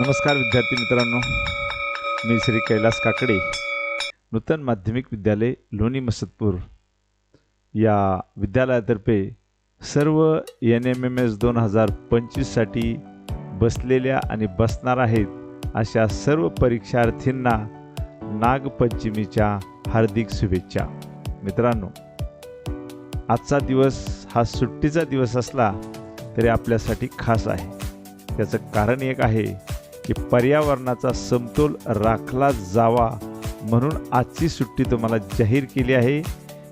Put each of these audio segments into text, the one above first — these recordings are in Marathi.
नमस्कार विद्यार्थी मित्रांनो. मी श्री कैलास काकडे नूतन माध्यमिक विद्यालय लोणी मसदपूर. या विद्यालयातर्फे सर्व एन एम एम एस दोन हजार पंचवीससाठी बसलेल्या आणि बसणार आहेत अशा सर्व परीक्षार्थींना नागपंचमीच्या हार्दिक शुभेच्छा. मित्रांनो आजचा दिवस हा सुट्टीचा दिवस असला तरी आपल्यासाठी खास आहे. त्याचं कारण एक आहे की पर्यावरणाचा समतोल राखला जावा म्हणून आजची सुट्टी तुम्हाला जाहीर केली आहे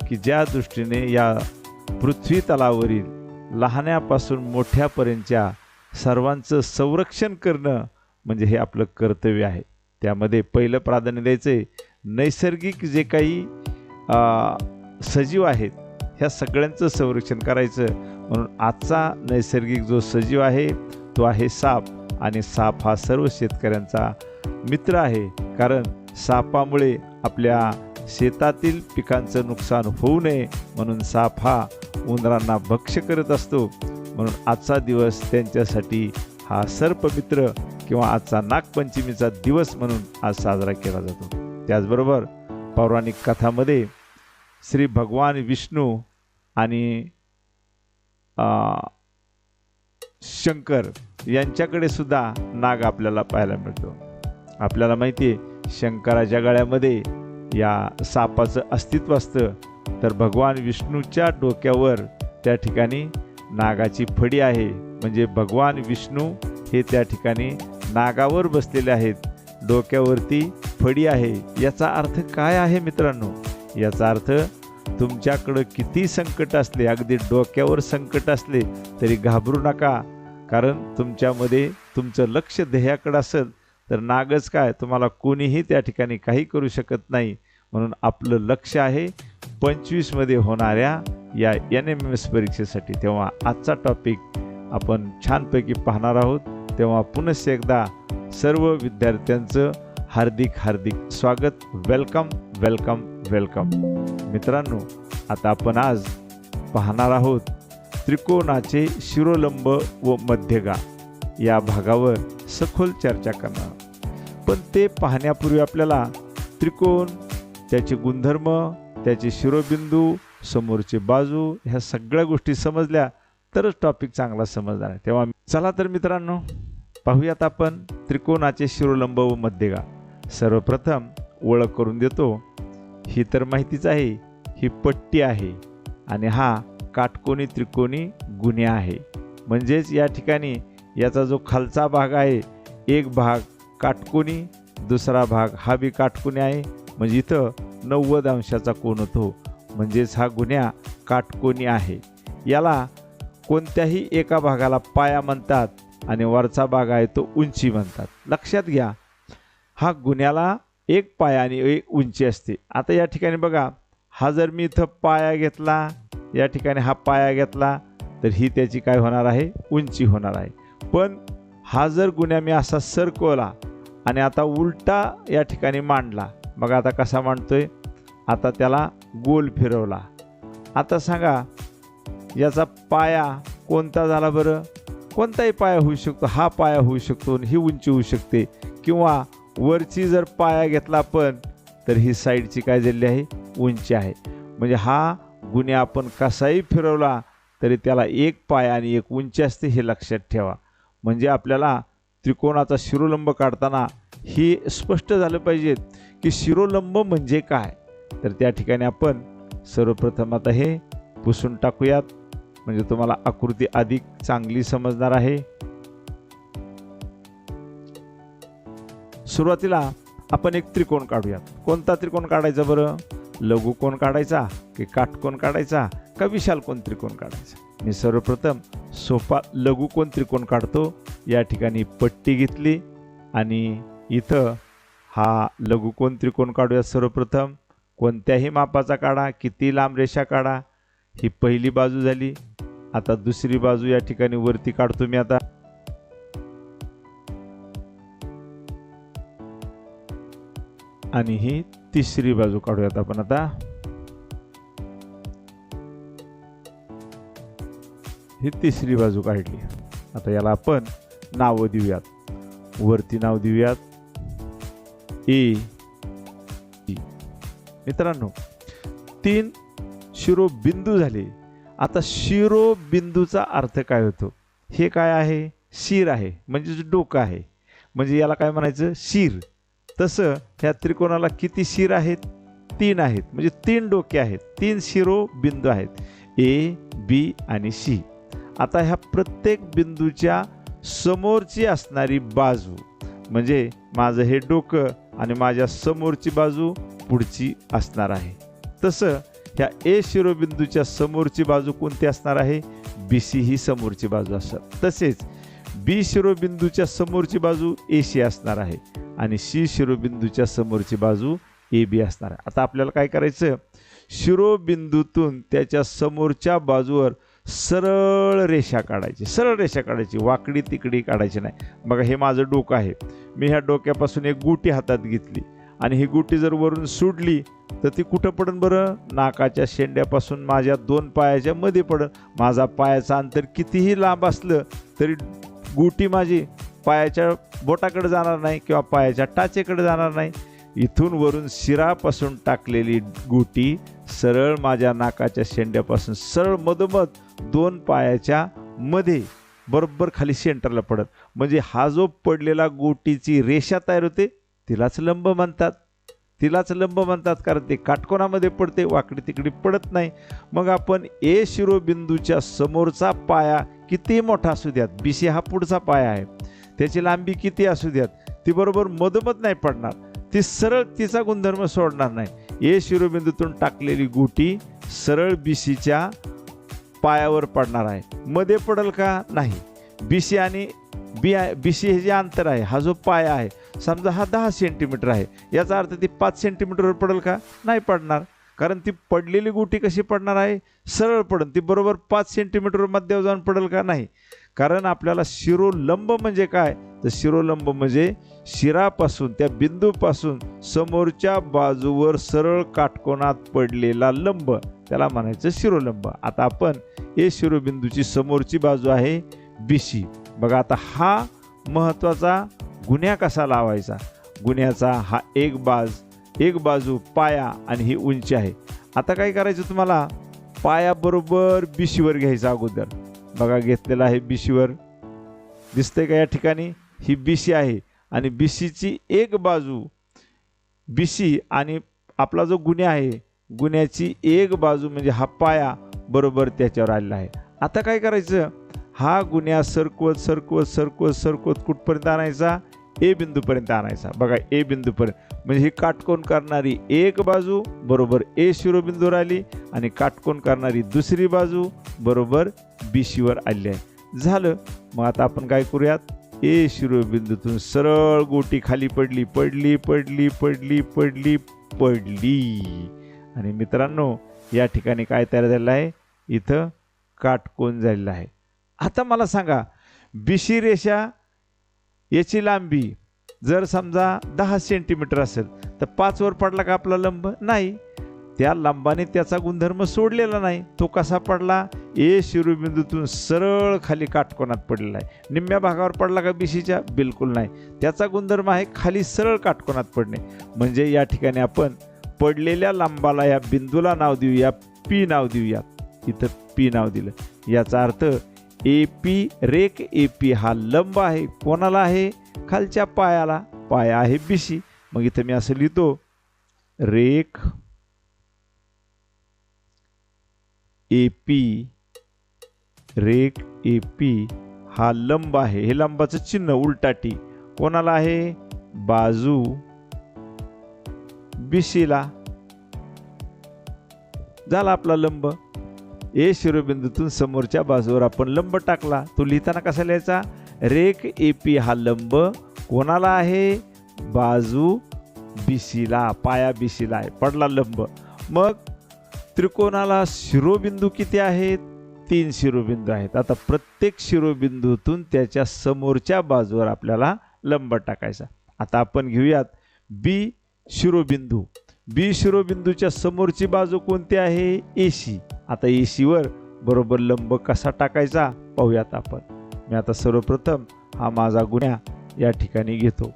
की ज्या दृष्टीने या पृथ्वी तलावरील लहान्यापासून मोठ्यापर्यंतच्या सर्वांचं संरक्षण करणं म्हणजे हे आपलं कर्तव्य आहे. त्यामध्ये पहिलं प्राधान्य द्यायचं नैसर्गिक जे काही सजीव आहेत ह्या सगळ्यांचं संरक्षण करायचं. म्हणून आजचा नैसर्गिक जो सजीव आहे तो आहे साप. आणि साप हा सर्व शेतकऱ्यांचा मित्र आहे. कारण सापामुळे आपल्या शेतातील पिकांचं नुकसान होऊ नये म्हणून साप हा उंदरांना भक्ष्य करत असतो. म्हणून आजचा दिवस त्यांच्यासाठी हा सर्पमित्र किंवा आजचा नागपंचमीचा दिवस म्हणून आज साजरा केला जातो. त्याचबरोबर पौराणिक कथामध्ये श्री भगवान विष्णू आणि शंकर यांच्याकडे सुद्धा नाग आपल्याला पाहायला मिळतो. आपल्याला माहिती आहे शंकराच्या गळ्यामध्ये या सापाचं अस्तित्व असतं. तर भगवान विष्णूच्या डोक्यावर त्या ठिकाणी नागाची फडी आहे. म्हणजे भगवान विष्णू हे त्या ठिकाणी नागावर बसलेले आहेत. डोक्यावरती फडी आहे. याचा अर्थ काय आहे मित्रांनो? याचा अर्थ तुमच्याकडं किती संकट असले अगदी डोक्यावर संकट असले तरी घाबरू नका. कारण तुमच्यामध्ये तुमचं लक्ष ध्येयाकडं असेल तर नागच काय? तुम्हाला कोणीही त्या ठिकाणी काही करू शकत नाही. म्हणून आपलं लक्ष आहे पंचवीसमध्ये होणाऱ्या या एन एम एस परीक्षेसाठी. तेव्हा आजचा टॉपिक आपण छानपैकी पाहणार आहोत. तेव्हा पुनश्च एकदा सर्व विद्यार्थ्यांचं हार्दिक हार्दिक स्वागत. वेलकम वेलकम वेलकम मित्रांनो आता आपण आज पाहणार आहोत त्रिकोणाचे शिरोलंब व मध्यगा. या भागावर सखोल चर्चा करणार. पण ते पाहण्यापूर्वी आपल्याला त्रिकोण त्याचे गुणधर्म त्याचे शिरोबिंदू समोरचे बाजू ह्या सगळ्या गोष्टी समजल्या तरच टॉपिक चांगला समजणार आहे. तेव्हा चला तर मित्रांनो पाहूयात आपण त्रिकोणाचे शिरोलंब व मध्यगा. सर्वप्रथम ओळख करून देतो. ही तर माहितीच आहे ही पट्टी आहे. आणि हा काटकोनी त्रिकोणी गुन्हे आहे. म्हणजेच या ठिकाणी याचा जो खालचा भाग आहे एक भाग काटकोनी दुसरा भाग हा बी काटकोनी आहे. म्हणजे इथं नव्वद अंशाचा कोण होतो? म्हणजेच हा गुन्ह्या काटकोनी आहे. याला कोणत्याही एका भागाला पाया म्हणतात आणि वरचा भाग आहे तो उंची म्हणतात. लक्षात घ्या हा गुन्ह्याला एक पाया आणि एक उंची असते. आता या ठिकाणी बघा हा जर मी इथं पाया घेतला या ठिकाणी हा पाया घेतला तर ही त्याची काय होणार आहे? उंची होणार आहे. पण हा जर गुन्हा मी असा सरकवला आणि आता उलटा या ठिकाणी मांडला मग आता कसा मांडतोय? आता त्याला गोल फिरवला. आता सांगा याचा पाया कोणता झाला बरं? कोणताही पाया होऊ शकतो. हा पाया होऊ शकतो ही उंची होऊ शकते. किंवा वरची जर पाया घेतला आपण तर ही साईडची काय झालेली आहे? उंची आहे. म्हणजे हा गुन्हे आपण कसाही फिरवला तरी त्याला एक पाय आणि एक उंची असते हे लक्षात ठेवा. म्हणजे आपल्याला त्रिकोणाचा शिरोलंब काढताना हे स्पष्ट झालं पाहिजे की शिरोलंब म्हणजे काय? तर त्या ठिकाणी आपण सर्वप्रथम आता हे पुसून टाकूयात. म्हणजे तुम्हाला आकृती अधिक चांगली समजणार आहे. सुरुवातीला आपण एक त्रिकोण काढूयात. कोणता त्रिकोण काढायचा बरं? लघु कोण काढायचा की काटकोण काढायचा का विशाल कोण त्रिकोण काढायचा? मी सर्वप्रथम सोपा लघु कोण त्रिकोण काढतो या ठिकाणी पट्टी घेतली आणि इथं हा लघु कोण त्रिकोण काढूया सर्वप्रथम. कोणत्याही मापाचा काढा किती लांब रेषा काढा. ही पहिली बाजू झाली. आता दुसरी बाजू या ठिकाणी वरती काढतो मी आता. आणि ही तिसरी बाजू काढूयात आपण आता. ही तिसरी बाजू काढली. आता याला आपण नावं देऊयात. वरती नाव देऊयात. ए मित्रांनो तीन शिरोबिंदू झाले. आता शिरोबिंदूचा अर्थ काय होतो? हे काय आहे? शिर आहे. म्हणजेच डोकं आहे. म्हणजे याला काय म्हणायचं? शिर. तसं ह्या त्रिकोणाला किती शिर आहेत? तीन आहेत. म्हणजे तीन डोके आहेत. तीन शिरोबिंदू आहेत. ए बी आणि सी आता ह्या प्रत्येक बिंदूच्या समोरची असणारी बाजू म्हणजे माझं हे डोकं आणि माझ्या समोरची बाजू पुढची असणार आहे. तसं ह्या ए शिरोबिंदूच्या समोरची बाजू कोणती असणार आहे? बी सी ही समोरची बाजू असणार. तसेच बी शिरोबिंदूच्या समोरची बाजू ए सी असणार आहे. आणि सी शिरोबिंदूच्या समोरची बाजू ए बी असणार आहे. आता आपल्याला काय करायचं? शिरोबिंदूतून त्याच्या समोरच्या बाजूवर सरळ रेषा काढायची. सरळ रेषा काढायची. वाकडी तिकडी काढायची नाही. बघा हे माझं डोकं आहे. मी ह्या डोक्यापासून एक गुटी हातात घेतली. आणि ही गुटी जर वरून सोडली तर ती कुठं पडन बरं? नाकाच्या शेंड्यापासून माझ्या दोन पायाच्या मध्ये पडन. माझा पायाचं अंतर कितीही लांब असलं तरी गुटी माझी पायाच्या बोटाकडे जाणार नाही किंवा पायाच्या टाचेकडे जाणार नाही. इथून वरून शिरापासून टाकलेली गुटी सरळ माझ्या नाकाच्या शेंड्यापासून सरळ मधोमध दोन पायाच्या मध्ये बरोबर खाली सेंटरला पडत. म्हणजे हा जो पडलेला गोटीची रेषा तयार होते तिलाच लंब म्हणतात. तिलाच लंब म्हणतात कारण ते काटकोनामध्ये पडते वाकडी तिकडी पडत नाही. मग आपण ए शिरोबिंदूच्या समोरचा पाया किती मोठा असू द्यात? बी सी हा पुढचा पाया आहे. त्याची लांबी किती असू द्यात ती बरोबर मधोमध नाही पडणार. ती सरळ तिचा गुणधर्म सोडणार नाही. ए शिरोबिंदूतून टाकलेली गुटी सरळ बीसीच्या पायावर पडणार आहे. मध्ये पडल का? नाही. बी सी आणि बी बी सी हे जे अंतर आहे हा जो पाया आहे समजा हा दहा सेंटीमीटर आहे. याचा अर्थ ती पाच सेंटीमीटरवर पडेल का? नाही पडणार. कारण ती पडलेली गुटी कशी पडणार आहे? सरळ पडेल ती बरोबर पाच सेंटीमीटरवर मध्यावर जाऊन पडेल का? नाही. कारण आपल्याला शिरोलंब म्हणजे काय? तर शिरोलंब म्हणजे शिरापासून त्या बिंदूपासून समोरच्या बाजूवर सरळ काटकोनात पडलेला लंब. त्याला म्हणायचं शिरोलंब. आता आपण ए शिरोबिंदूची समोरची बाजू आहे बी सी बघा आता हा महत्त्वाचा गुन्ह्या कसा लावायचा? गुन्ह्याचा हा एक बाज एक बाजू पाया आणि ही उंची आहे. आता काय करायचं तुम्हाला? पायाबरोबर बी सीवर घ्यायचा अगोदर. बघा घेतलेला आहे बिशीवर दिसतंय का या ठिकाणी? ही बी सी आहे. आणि बिशीची एक बाजू बी सी आणि आपला जो गुन्हा आहे गुन्ह्याची एक बाजू म्हणजे हा पाया बरोबर त्याच्यावर आलेला आहे. आता काय करायचं? हा गुन्हा सरकवत सरकवत सरकवत सरकवत कुठपर्यंत आणायचा? ए बिंदूपर्यंत आणायचा. बघा ए बिंदूपर्यंत. म्हणजे ही काटकोन करणारी एक बाजू बरोबर ए शिरोबिंदूवर आली आणि काटकोन करणारी दुसरी बाजू बरोबर बी सीवर आले आहे. झालं. मग आता आपण काय करूयात? ए शिरोबिंदूतून सरळ गोटी खाली पडली पडली पडली पडली पडली पडली. आणि मित्रांनो या ठिकाणी काय तयार झालेलं आहे? इथं काटकोन झालेला आहे. आता मला सांगा बिशी रेषा याची लांबी जर समजा दहा सेंटीमीटर असेल तर पाचवर पडला का आपला लंब? नाही. त्या लंबाने त्याचा गुणधर्म सोडलेला नाही. तो कसा पडला? ए शिरोबिंदूतून सरळ खाली काटकोनात पडलेला आहे. निम्म्या भागावर पडला का बिशीच्या बिलकुल नाही. त्याचा गुणधर्म आहे खाली सरळ काटकोनात पडणे. म्हणजे या ठिकाणी आपण पडलेल्या लांबाला या बिंदूला नाव देऊया पी नाव देऊया. इथं पी नाव दिलं. याचा अर्थ ए पी रेक ए पी हा लंब आहे. कोणाला आहे? खालच्या पायाला. पाया आहे बीसी मग इथं मी असं लिहितो रेख ए पी रेक ए पी हा लंब आहे. हे लंबाचं चिन्ह उलटाटी कोणाला आहे? बाजू बिशीला झाला आपला लंब. ए शिरोबिंदूतून समोरच्या बाजूवर आपण लंब टाकला. तो लिहिताना कसा लिहायचा रेक ए पी हा लंब. कोणाला आहे? बाजू बिशीला पाया बिशीला आहे. पडला लंब. मग त्रिकोणाला शिरोबिंदू किती आहेत? तीन शिरोबिंदू आहेत. आता प्रत्येक शिरोबिंदूतून त्याच्या समोरच्या बाजूवर आपल्याला लंब टाकायचा. आता आपण घेऊयात बी शिरोबिंदू. बी शिरोबिंदूच्या समोरची बाजू कोणती आहे? एसी आता एसीवर बरोबर लंब कसा टाकायचा? पाहूयात आपण. मी आता सर्वप्रथम हा माझा गुन्हा या ठिकाणी घेतो.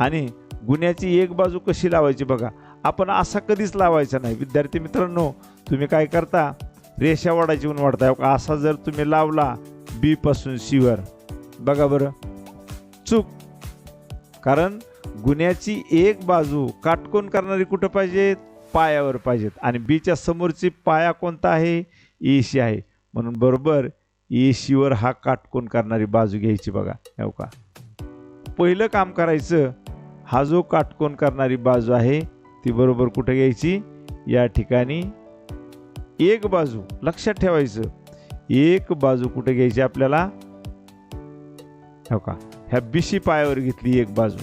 आणि गुन्ह्याची एक बाजू कशी लावायची बघा. आपण असा कधीच लावायचा नाही. विद्यार्थी मित्रांनो तुम्ही काय करता? रेषा वाढायची म्हणून वाढताय. असा जर तुम्ही लावला बी पासून सीवर बघा बरं. चूक. कारण गुन्ह्याची एक बाजू काटकोन करणारी कुठं पाहिजे पायावर पाहिजेत. आणि बीच्या समोरची पाया कोणता आहे? एशी आहे. म्हणून बरोबर एशीवर हा काटकोन करणारी बाजू घ्यायची बघा. हो का? पहिलं काम करायचं हा जो काटकोन करणारी बाजू आहे ती बरोबर कुठं घ्यायची? या ठिकाणी एक बाजू लक्षात ठेवायचं. एक बाजू कुठे घ्यायची आपल्याला? हो का? ह्या बिशी पायावर घेतली एक बाजू.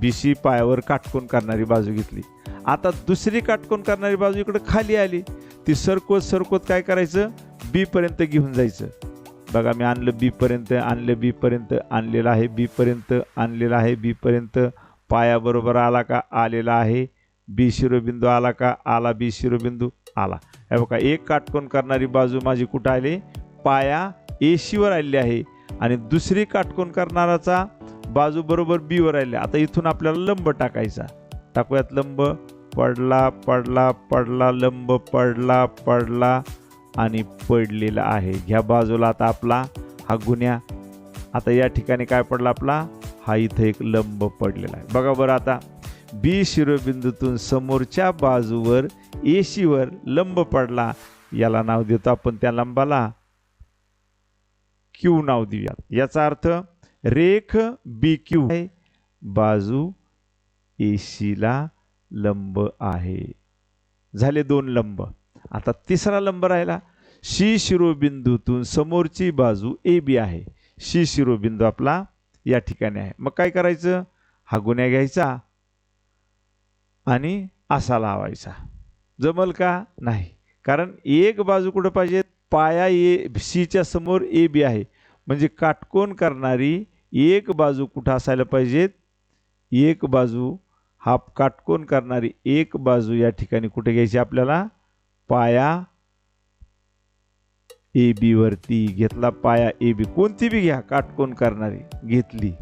बिशी पायावर काटकोन करणारी बाजू घेतली. आता दुसरी काटकोन करणारी बाजू इकडे खाली आली. ती सरकोत सरकोत काय करायचं? बीपर्यंत घेऊन जायचं. बघा मी आणलं बीपर्यंत आणलं बीपर्यंत आणलेलं आहे बीपर्यंत आणलेलं आहे बीपर्यंत पायाबरोबर आला का? आलेला आहे. बी शिरोबिंदू आला का? आला बी शिरोबिंदू. आला. हे बघा एक काटकोन करणारी बाजू माझी कुठं आली? पाया एशीवर आलेली आहे आणि दुसरी काटकोन करणाराचा बाजू बरोबर बीवर आली आता इथून आपल्याला लंब टाकायचा. टाकूयात लंब पडला पडला पडला लंब पडला पडला आणि पडलेला आहे. ह्या बाजूला आता आपला हा गुन्ह्या. आता या ठिकाणी काय पडला आपला? हा इथं एक लंब पडलेला आहे. बघा बरं आता. बी शिरोबिंदूतून समोरच्या बाजूवर एशीवर लंब पडला. याला नाव देतो आपण त्या लंबाला. क्यू नाव देऊयात. याचा अर्थ रेख बी क्यू बाजू एशीला लंब आहे. झाले दोन लंब. आता तिसरा लंब राहिला. शी शिरोबिंदूतून समोरची बाजू ए बी आहे. शी शिरोबिंदू आपला या ठिकाणी आहे. मग काय करायचं? हा गुन्हा घ्यायचा. आणि असा लावायचा. जमल का? नाही. कारण एक बाजू कुठं पाहिजे? पाया ए सीच्या समोर ए बी आहे. म्हणजे काटकोन करणारी एक बाजू कुठं असायला पाहिजेत एक बाजू हा काटकोन करणारी एक बाजू या ठिकाणी कुठे घ्यायची आपल्याला? पाया ए बी वरती घेतला. पाया ए बी. कोणती बी घ्या. काटकोन करणारी. घेतली.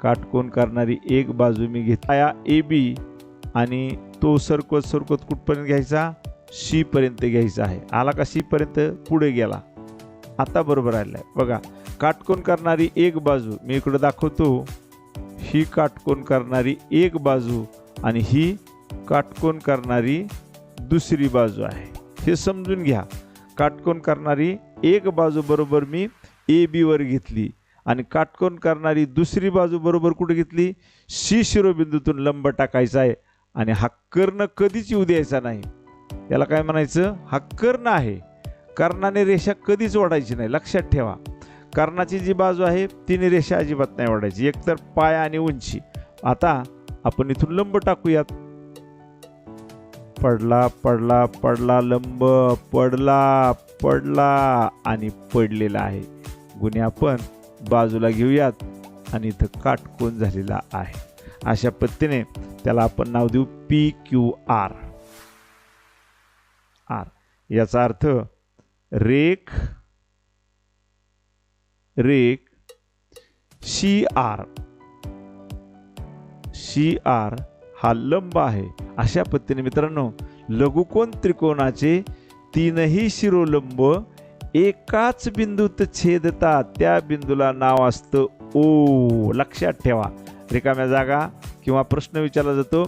काटकोन करणारी एक बाजू मी घेत पाया ए बी. आणि तो सरकत सरकत कुठपर्यंत घ्यायचा? शीपर्यंत घ्यायचा आहे. आला का शीपर्यंत पुढे गेला. आता बरोबर आलेला आहे बघा काटकोन करणारी एक बाजू मी इकडं दाखवतो. ही काटकोन करणारी एक बाजू आणि ही काटकोन करणारी दुसरी बाजू आहे. हे समजून घ्या. काटकोन करणारी एक बाजू बरोबर मी ए बीवर घेतली आणि काटकोन करणारी दुसरी बाजू बरोबर कुठे घेतली? शी शिरोबिंदूतून लंब टाकायचा आहे. आणि हा कर्ण कधीच येऊ द्यायचा नाही. याला काय म्हणायचं? हा कर्ण आहे. कर्णाने रेषा कधीच ओढायची नाही. लक्षात ठेवा. कर्णाची जी बाजू आहे तिने रेषा अजिबात नाही ओढायची. एकतर पाय आणि उंची. आता आपण इथून लंब टाकूयात. पडला पडला पडला लंब पडला पडला आणि पडलेला आहे. गुन्हे आपण बाजूला घेऊयात आणि इथं काटकोन झालेला आहे. अशा पद्धतीने त्याला आपण नाव देऊ पी क्यू आर. आर. याचा अर्थ रेख रेख शी आर. शी आर हा लंब आहे. अशा पद्धतीने मित्रांनो लघुकोन त्रिकोणाचे तीनही शिरोलंब एकाच बिंदूत छेदतात. त्या बिंदूला नाव असतं ओ. लक्षात ठेवा. रिकाम्या जागा किंवा प्रश्न विचारला जातो.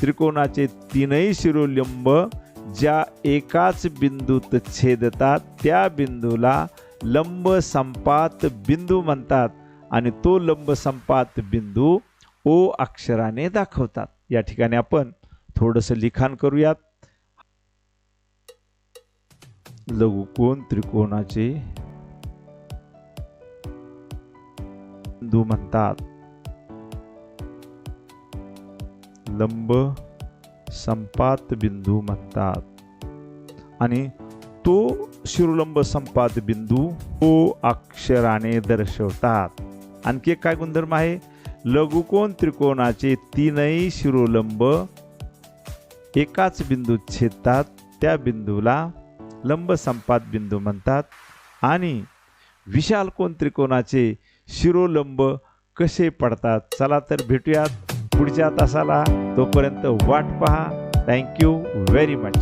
त्रिकोणाचे तीनही शिरोलंब ज्या एकाच बिंदूत छेदतात त्या बिंदूला लंब संपात बिंदू म्हणतात आणि तो लंब संपात बिंदू ओ अक्षराने दाखवतात. या ठिकाणी आपण थोडंसं लिखाण करूयात. लघुकोन त्रिकोणाचे बिंदू म्हणतात. लंब संपात बिंदू म्हणतात. आणि तो शिरोलंब संपात बिंदू ओ अक्षराने दर्शवतात. आणखी एक काय गुणधर्म आहे? लघुकोन त्रिकोणाचे तीनही शिरोलंब एकाच बिंदूत छेदतात. त्या बिंदूला लंब संपात बिंदू म्हणतात. आणि विशालकोन त्रिकोणाचे शिरोलंब कसे पडतात? चला तर भेटूयात पुढच्या तासाला. तोपर्यंत वाट पहा. Thank you very much